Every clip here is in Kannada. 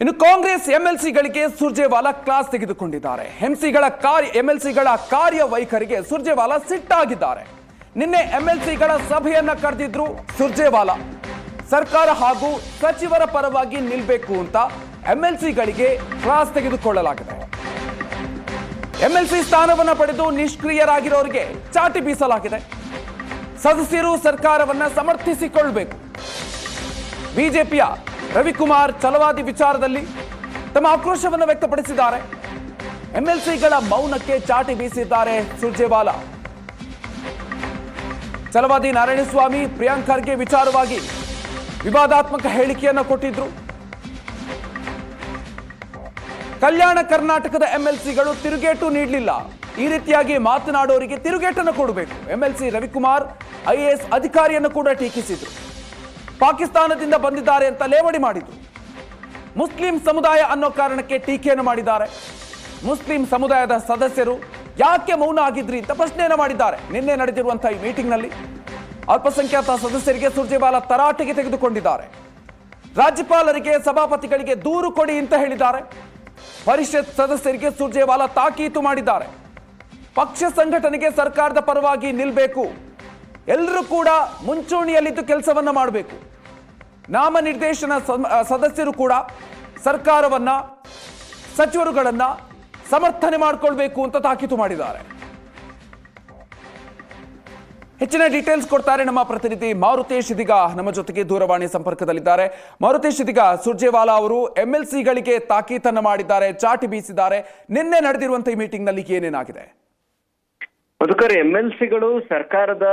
ಇನ್ನು ಕಾಂಗ್ರೆಸ್ ಎಂಎಲ್ಸಿಗಳಿಗೆ ಸುರ್ಜೇವಾಲಾ ಕ್ಲಾಸ್ ತೆಗೆದುಕೊಂಡಿದ್ದಾರೆ. ಎಂಸಿಗಳ ಕಾರ್ಯ, ಎಂಎಲ್ಸಿಗಳ ಕಾರ್ಯವೈಖರಿಗೆ ಸುರ್ಜೇವಾಲಾ ಸಿಟ್ಟಾಗಿದ್ದಾರೆ. ನಿನ್ನೆ ಎಂಎಲ್ಸಿಗಳ ಸಭೆಯನ್ನ ಕರೆದಿದ್ರು ಸುರ್ಜೇವಾಲಾ. ಸರ್ಕಾರ ಹಾಗೂ ಸಚಿವರ ಪರವಾಗಿ ನಿಲ್ಬೇಕು ಅಂತ ಎಂಎಲ್ಸಿಗಳಿಗೆ ಕ್ಲಾಸ್ ತೆಗೆದುಕೊಳ್ಳಲಾಗಿದೆ. ಎಂಎಲ್ಸಿ ಸ್ಥಾನವನ್ನು ಪಡೆದು ನಿಷ್ಕ್ರಿಯರಾಗಿರೋರಿಗೆ ಚಾಟಿ ಬೀಸಲಾಗಿದೆ. ಸದಸ್ಯರು ಸರ್ಕಾರವನ್ನ ಸಮರ್ಥಿಸಿಕೊಳ್ಬೇಕು. ಬಿಜೆಪಿಯ ರವಿಕುಮಾರ್ ಛಲವಾದಿ ವಿಚಾರದಲ್ಲಿ ತಮ್ಮ ಆಕ್ರೋಶವನ್ನು ವ್ಯಕ್ತಪಡಿಸಿದ್ದಾರೆ. ಎಂಎಲ್ಸಿಗಳ ಮೌನಕ್ಕೆ ಚಾಟಿ ಬೀಸಿದ್ದಾರೆ ಸುರ್ಜೇವಾಲಾ. ಛಲವಾದಿ ನಾರಾಯಣಸ್ವಾಮಿ ಪ್ರಿಯಾಂಕ್ ಖರ್ಗೆ ವಿಚಾರವಾಗಿ ವಿವಾದಾತ್ಮಕ ಹೇಳಿಕೆಯನ್ನು ಕೊಟ್ಟಿದ್ರು. ಕಲ್ಯಾಣ ಕರ್ನಾಟಕದ ಎಂಎಲ್ಸಿಗಳು ತಿರುಗೇಟು ನೀಡಲಿಲ್ಲ. ಈ ರೀತಿಯಾಗಿ ಮಾತನಾಡೋರಿಗೆ ತಿರುಗೇಟನ್ನು ಕೊಡಬೇಕು. ಎಂಎಲ್ಸಿ ರವಿಕುಮಾರ್ ಐಎಎಸ್ ಅಧಿಕಾರಿಯನ್ನು ಕೂಡ ಟೀಕಿಸಿದ್ರು. ಪಾಕಿಸ್ತಾನದಿಂದ ಬಂದಿದ್ದಾರೆ ಅಂತ ಲೇವಡಿ ಮಾಡಿದ್ರು. ಮುಸ್ಲಿಂ ಸಮುದಾಯ ಅನ್ನೋ ಕಾರಣಕ್ಕೆ ಟೀಕೆಯನ್ನು ಮಾಡಿದ್ದಾರೆ. ಮುಸ್ಲಿಂ ಸಮುದಾಯದ ಸದಸ್ಯರು ಯಾಕೆ ಮೌನ ಆಗಿದ್ರಿ ಅಂತ ಪ್ರಶ್ನೆಯನ್ನು ಮಾಡಿದ್ದಾರೆ. ನಿನ್ನೆ ನಡೆದಿರುವಂತಹ ಈ ಮೀಟಿಂಗ್ನಲ್ಲಿ ಅಲ್ಪಸಂಖ್ಯಾತ ಸದಸ್ಯರಿಗೆ ಸುರ್ಜೇವಾಲ ತರಾಟೆಗೆ ತೆಗೆದುಕೊಂಡಿದ್ದಾರೆ. ರಾಜ್ಯಪಾಲರಿಗೆ, ಸಭಾಪತಿಗಳಿಗೆ ದೂರು ಕೊಡಿ ಅಂತ ಹೇಳಿದ್ದಾರೆ. ಪರಿಷತ್ ಸದಸ್ಯರಿಗೆ ಸುರ್ಜೇವಾಲ ತಾಕೀತು ಮಾಡಿದ್ದಾರೆ. ಪಕ್ಷ ಸಂಘಟನೆಗೆ ಸರ್ಕಾರದ ಪರವಾಗಿ ನಿಲ್ಲಬೇಕು ಎಲ್ಲರೂ ಕೂಡ ಮುಂಚೂಣಿಯಲ್ಲಿದ್ದು ಕೆಲಸವನ್ನು ಮಾಡಬೇಕು. ನಾಮನಿರ್ದೇಶನ ಸದಸ್ಯರು ಕೂಡ ಸರ್ಕಾರವನ್ನ, ಸಚಿವರುಗಳನ್ನು ಸಮರ್ಥನೆ ಮಾಡಿಕೊಳ್ಬೇಕು ಅಂತ ತಾಕೀತು ಮಾಡಿದ್ದಾರೆ. ಹೆಚ್ಚಿನ ಡೀಟೇಲ್ಸ್ ಕೊಡ್ತಾರೆ ನಮ್ಮ ಪ್ರತಿನಿಧಿ ಮಾರುತೇಶ್ ಇದೀಗ ನಮ್ಮ ಜೊತೆಗೆ ದೂರವಾಣಿ ಸಂಪರ್ಕದಲ್ಲಿದ್ದಾರೆ. ಮಾರುತೇಶ್ ಇದೀಗ ಸುರ್ಜೇವಾಲಾ ಅವರು ಎಂಎಲ್ಸಿಗಳಿಗೆ ತಾಕೀತನ್ನು ಮಾಡಿದ್ದಾರೆ, ಚಾಟಿ ಬೀಸಿದ್ದಾರೆ. ನಿನ್ನೆ ನಡೆದಿರುವಂತಹ ಈ ಮೀಟಿಂಗ್ನಲ್ಲಿ ಏನೇನಾಗಿದೆ? ಮಧುಕರ್ ಎಂ ಎಲ್ ಸಿಗಳು ಸರ್ಕಾರದ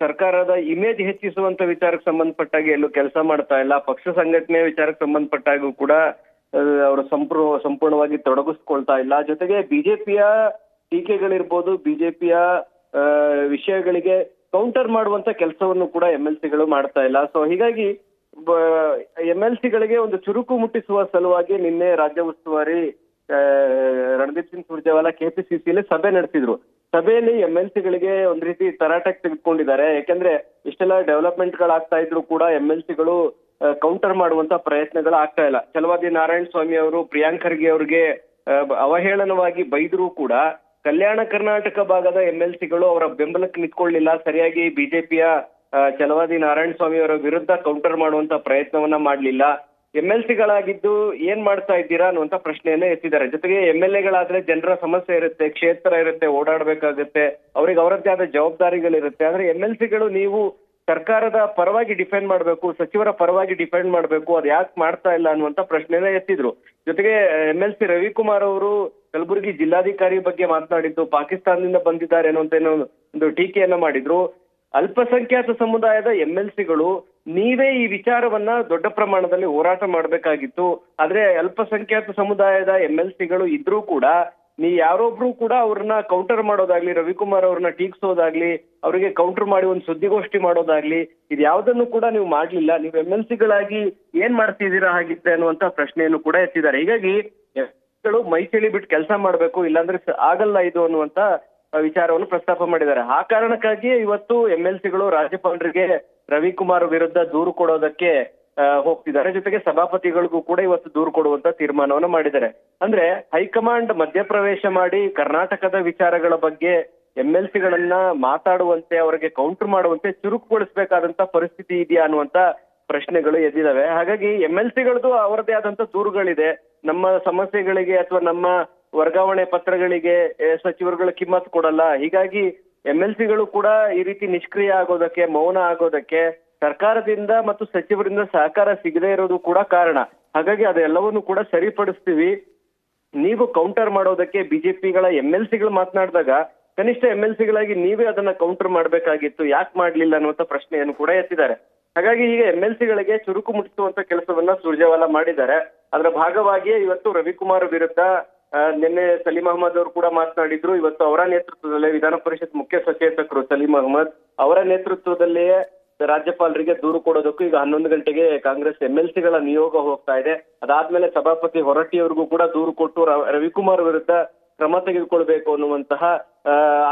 ಸರ್ಕಾರದ ಇಮೇಜ್ ಹೆಚ್ಚಿಸುವಂತ ವಿಚಾರಕ್ಕೆ ಸಂಬಂಧಪಟ್ಟಾಗಿ ಎಲ್ಲೂ ಕೆಲಸ ಮಾಡ್ತಾ ಇಲ್ಲ. ಪಕ್ಷ ಸಂಘಟನೆ ವಿಚಾರಕ್ಕೆ ಸಂಬಂಧಪಟ್ಟಾಗೂ ಕೂಡ ಅವರು ಸಂಪೂರ್ಣ, ಸಂಪೂರ್ಣವಾಗಿ ತೊಡಗಿಸ್ಕೊಳ್ತಾ ಇಲ್ಲ. ಜೊತೆಗೆ ಬಿಜೆಪಿಯ ಟೀಕೆಗಳಿರ್ಬೋದು ಬಿಜೆಪಿಯ ವಿಷಯಗಳಿಗೆ ಕೌಂಟರ್ ಮಾಡುವಂತ ಕೆಲಸವನ್ನು ಕೂಡ ಎಂ ಎಲ್ ಸಿಗಳು ಮಾಡ್ತಾ ಇಲ್ಲ. ಸೊ ಹೀಗಾಗಿ ಎಂ ಎಲ್ ಸಿಗಳಿಗೆ ಒಂದು ಚುರುಕು ಮುಟ್ಟಿಸುವ ಸಲುವಾಗಿ ನಿನ್ನೆ ರಾಜ್ಯ ಉಸ್ತುವಾರಿ ರಣದೀಪ್ ಸಿಂಗ್ ಸುರ್ಜೇವಾಲಾ ಕೆಪಿಸಿಸಿಯಲ್ಲಿ ಸಭೆ ನಡೆಸಿದ್ರು. ಸಭೆಯಲ್ಲಿ ಎಂ ಎಲ್ ಸಿಗಳಿಗೆ ಒಂದ್ ರೀತಿ ತರಾಟೆಗೆ ತೆಗೆದುಕೊಂಡಿದ್ದಾರೆ. ಯಾಕಂದ್ರೆ ಇಷ್ಟೆಲ್ಲ ಡೆವಲಪ್ಮೆಂಟ್ ಗಳಾಗ್ತಾ ಇದ್ರು ಕೂಡ ಎಂ ಎಲ್ ಸಿಗಳು ಕೌಂಟರ್ ಮಾಡುವಂತ ಪ್ರಯತ್ನಗಳು ಆಗ್ತಾ ಇಲ್ಲ. ಚಲವಾದಿ ನಾರಾಯಣ ಸ್ವಾಮಿ ಅವರು, ಪ್ರಿಯಾಂಕ್ ಖರ್ಗೆ ಅವರಿಗೆ ಅವಹೇಳನವಾಗಿ ಬೈದ್ರು ಕೂಡ ಕಲ್ಯಾಣ ಕರ್ನಾಟಕ ಭಾಗದ ಎಂ ಎಲ್ ಸಿಗಳು ಅವರ ಬೆಂಬಲಕ್ಕೆ ನಿಂತ್ಕೊಳ್ಳಿಲ್ಲ. ಸರಿಯಾಗಿ ಬಿಜೆಪಿಯ ಚಲವಾದಿ ನಾರಾಯಣ ಸ್ವಾಮಿ ಅವರ ವಿರುದ್ಧ ಕೌಂಟರ್ ಮಾಡುವಂತ ಪ್ರಯತ್ನವನ್ನ ಮಾಡ್ಲಿಲ್ಲ. ಎಂ ಎಲ್ ಸಿಗಳಾಗಿದ್ದು ಏನ್ ಮಾಡ್ತಾ ಇದ್ದೀರಾ ಅನ್ನುವಂತ ಪ್ರಶ್ನೆಯನ್ನ ಎತ್ತಿದ್ದಾರೆ. ಜೊತೆಗೆ ಎಂ ಎಲ್ ಎಗಳಾದ್ರೆ ಜನರ ಸಮಸ್ಯೆ ಇರುತ್ತೆ, ಕ್ಷೇತ್ರ ಇರುತ್ತೆ, ಓಡಾಡ್ಬೇಕಾಗುತ್ತೆ, ಅವ್ರಿಗೆ ಅವರದ್ದೇ ಆದ ಜವಾಬ್ದಾರಿಗಳಿರುತ್ತೆ. ಆದ್ರೆ ಎಂ ಎಲ್ ಸಿಗಳು ನೀವು ಸರ್ಕಾರದ ಪರವಾಗಿ ಡಿಫೆಂಡ್ ಮಾಡಬೇಕು, ಸಚಿವರ ಪರವಾಗಿ ಡಿಫೆಂಡ್ ಮಾಡಬೇಕು, ಅದು ಯಾಕೆ ಮಾಡ್ತಾ ಇಲ್ಲ ಅನ್ನುವಂತ ಪ್ರಶ್ನೆನ ಎತ್ತಿದ್ರು. ಜೊತೆಗೆ ಎಂ ಎಲ್ ಸಿ ರವಿಕುಮಾರ್ ಅವರು ಕಲಬುರಗಿ ಜಿಲ್ಲಾಧಿಕಾರಿ ಬಗ್ಗೆ ಮಾತನಾಡಿದ್ದು, ಪಾಕಿಸ್ತಾನದಿಂದ ಬಂದಿದ್ದಾರೆ ಅನ್ನುವಂತ ಏನೋ ಒಂದು ಟೀಕೆಯನ್ನ ಮಾಡಿದ್ರು. ಅಲ್ಪಸಂಖ್ಯಾತ ಸಮುದಾಯದ ಎಂ ಎಲ್ ಸಿಗಳು ನೀವೇ ಈ ವಿಚಾರವನ್ನ ದೊಡ್ಡ ಪ್ರಮಾಣದಲ್ಲಿ ಹೋರಾಟ ಮಾಡಬೇಕಾಗಿತ್ತು. ಆದ್ರೆ ಅಲ್ಪಸಂಖ್ಯಾತ ಸಮುದಾಯದ ಎಂ ಎಲ್ ಸಿಗಳು ಇದ್ರೂ ಕೂಡ, ನೀ ಯಾರೊಬ್ರು ಕೂಡ ಅವ್ರನ್ನ ಕೌಂಟರ್ ಮಾಡೋದಾಗ್ಲಿ, ರವಿಕುಮಾರ್ ಅವ್ರನ್ನ ಟೀಕ್ಸೋದಾಗ್ಲಿ, ಅವರಿಗೆ ಕೌಂಟರ್ ಮಾಡಿ ಒಂದು ಸುದ್ದಿಗೋಷ್ಠಿ ಮಾಡೋದಾಗ್ಲಿ, ಇದು ಯಾವುದನ್ನು ಕೂಡ ನೀವು ಮಾಡ್ಲಿಲ್ಲ. ನೀವು ಎಂ ಎಲ್ ಸಿಗಳಾಗಿ ಏನ್ ಮಾಡ್ತಿದ್ದೀರಾ ಹಾಗಿದ್ರೆ ಅನ್ನುವಂತ ಪ್ರಶ್ನೆಯನ್ನು ಕೂಡ ಎತ್ತಿದ್ದಾರೆ. ಹೀಗಾಗಿ ಮೈಸೆಳಿ ಬಿಟ್ಟು ಕೆಲಸ ಮಾಡಬೇಕು, ಇಲ್ಲಾಂದ್ರೆ ಆಗಲ್ಲ ಇದು ಅನ್ನುವಂತ ವಿಚಾರವನ್ನು ಪ್ರಸ್ತಾಪ ಮಾಡಿದ್ದಾರೆ. ಆ ಕಾರಣಕ್ಕಾಗಿಯೇ ಇವತ್ತು ಎಂ ಎಲ್ ಸಿಗಳು ರಾಜ್ಯಪಾಲರಿಗೆ ರವಿಕುಮಾರ್ ವಿರುದ್ಧ ದೂರು ಕೊಡೋದಕ್ಕೆ ಹೋಗ್ತಿದ್ದಾರೆ. ಜೊತೆಗೆ ಸಭಾಪತಿಗಳಿಗೂ ಕೂಡ ಇವತ್ತು ದೂರು ಕೊಡುವಂತ ತೀರ್ಮಾನವನ್ನು ಮಾಡಿದ್ದಾರೆ. ಅಂದ್ರೆ ಹೈಕಮಾಂಡ್ ಮಧ್ಯಪ್ರವೇಶ ಮಾಡಿ ಕರ್ನಾಟಕದ ವಿಚಾರಗಳ ಬಗ್ಗೆ ಎಲ್ ಸಿಗಳನ್ನ ಮಾತಾಡುವಂತೆ, ಅವರಿಗೆ ಕೌಂಟರ್ ಮಾಡುವಂತೆ ಚುರುಕುಗೊಳಿಸಬೇಕಾದಂತ ಪರಿಸ್ಥಿತಿ ಇದೆಯಾ ಅನ್ನುವಂತ ಪ್ರಶ್ನೆಗಳು ಎದ್ದಿದಾವೆ. ಹಾಗಾಗಿ ಎಂ ಎಲ್ ಸಿಗಳದ್ದು ಅವರದೇ ಆದಂತ ದೂರುಗಳಿದೆ. ನಮ್ಮ ಸಮಸ್ಯೆಗಳಿಗೆ ಅಥವಾ ನಮ್ಮ ವರ್ಗಾವಣೆ ಪತ್ರಗಳಿಗೆ ಸಚಿವರುಗಳು ಕಿಮ್ಮತ್ ಕೊಡಲ್ಲ. ಹೀಗಾಗಿ ಎಂ ಎಲ್ ಸಿಗಳು ಕೂಡ ಈ ರೀತಿ ನಿಷ್ಕ್ರಿಯ ಆಗೋದಕ್ಕೆ, ಮೌನ ಆಗೋದಕ್ಕೆ ಸರ್ಕಾರದಿಂದ ಮತ್ತು ಸಚಿವರಿಂದ ಸಹಕಾರ ಸಿಗದೇ ಇರೋದು ಕೂಡ ಕಾರಣ. ಹಾಗಾಗಿ ಅದೆಲ್ಲವನ್ನು ಕೂಡ ಸರಿಪಡಿಸ್ತೀವಿ. ನೀವು ಕೌಂಟರ್ ಮಾಡೋದಕ್ಕೆ ಬಿಜೆಪಿಗಳ ಎಂ ಎಲ್ ಸಿಗಳು ಮಾತನಾಡಿದಾಗ ಕನಿಷ್ಠ ಎಂ ಎಲ್ ಸಿಗಳಾಗಿ ನೀವೇ ಅದನ್ನ ಕೌಂಟರ್ ಮಾಡಬೇಕಾಗಿತ್ತು. ಯಾಕೆ ಮಾಡಲಿಲ್ಲ ಅನ್ನುವಂಥ ಪ್ರಶ್ನೆಯನ್ನು ಕೂಡ ಎತ್ತಿದ್ದಾರೆ. ಹಾಗಾಗಿ ಈಗ ಎಂ ಎಲ್ ಸಿಗಳಿಗೆ ಚುರುಕು ಮುಟ್ಟಿಸುವಂತ ಕೆಲಸವನ್ನ ಸುರ್ಜೇವಾಲಾ ಮಾಡಿದ್ದಾರೆ. ಅದರ ಭಾಗವಾಗಿಯೇ ಇವತ್ತು ರವಿಕುಮಾರ್ ವಿರುದ್ಧ ನಿನ್ನೆ ಸಲೀಂ ಅಹಮದ್ ಅವರು ಕೂಡ ಮಾತನಾಡಿದ್ರು. ಇವತ್ತು ಅವರ ನೇತೃತ್ವದಲ್ಲೇ ವಿಧಾನ ಪರಿಷತ್ ಮುಖ್ಯ ಸಚೇತಕರು ಸಲೀಂ ಅಹಮದ್ ಅವರ ನೇತೃತ್ವದಲ್ಲಿಯೇ ರಾಜ್ಯಪಾಲರಿಗೆ ದೂರು ಕೊಡೋದಕ್ಕೂ ಈಗ ಹನ್ನೊಂದು ಗಂಟೆಗೆ ಕಾಂಗ್ರೆಸ್ ಎಲ್ ಸಿಗಳ ನಿಯೋಗ ಹೋಗ್ತಾ ಇದೆ. ಅದಾದ್ಮೇಲೆ ಸಭಾಪತಿ ಹೊರಟ್ಟಿ ಅವ್ರಿಗೂ ಕೂಡ ದೂರು ಕೊಟ್ಟು ರವಿಕುಮಾರ್ ವಿರುದ್ಧ ಕ್ರಮ ತೆಗೆದುಕೊಳ್ಬೇಕು ಅನ್ನುವಂತಹ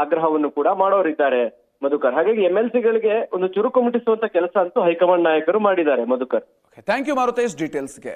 ಆಗ್ರಹವನ್ನು ಕೂಡ ಮಾಡೋರಿದ್ದಾರೆ. ಮಧುಕರ್, ಹಾಗಾಗಿ ಎಂ ಎಲ್ ಸಿಗಳಿಗೆ ಒಂದು ಚುರುಕು ಮುಟ್ಟಿಸುವಂತ ಕೆಲಸ ಅಂತೂ ಹೈಕಮಾಂಡ್ ನಾಯಕರು ಮಾಡಿದ್ದಾರೆ. ಮಧುಕರ್. Thank you Marutesh ಡೀಟೇಲ್ಸ್ಗೆ